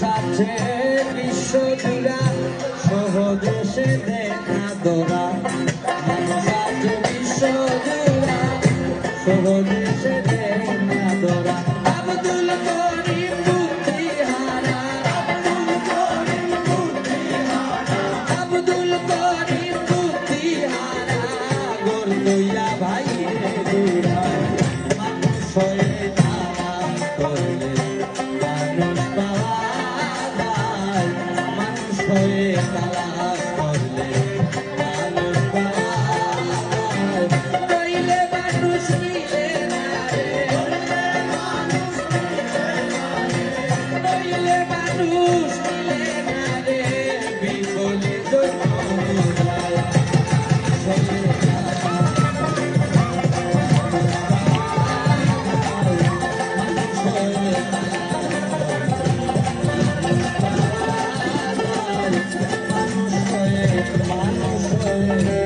সাথে বিশ্বজুড়া সহদেশে দেখা দোরা সাথে বিশ্বজুড়া সহদেশে দেখা দোরা Abdul Karim Hare Rama Amen.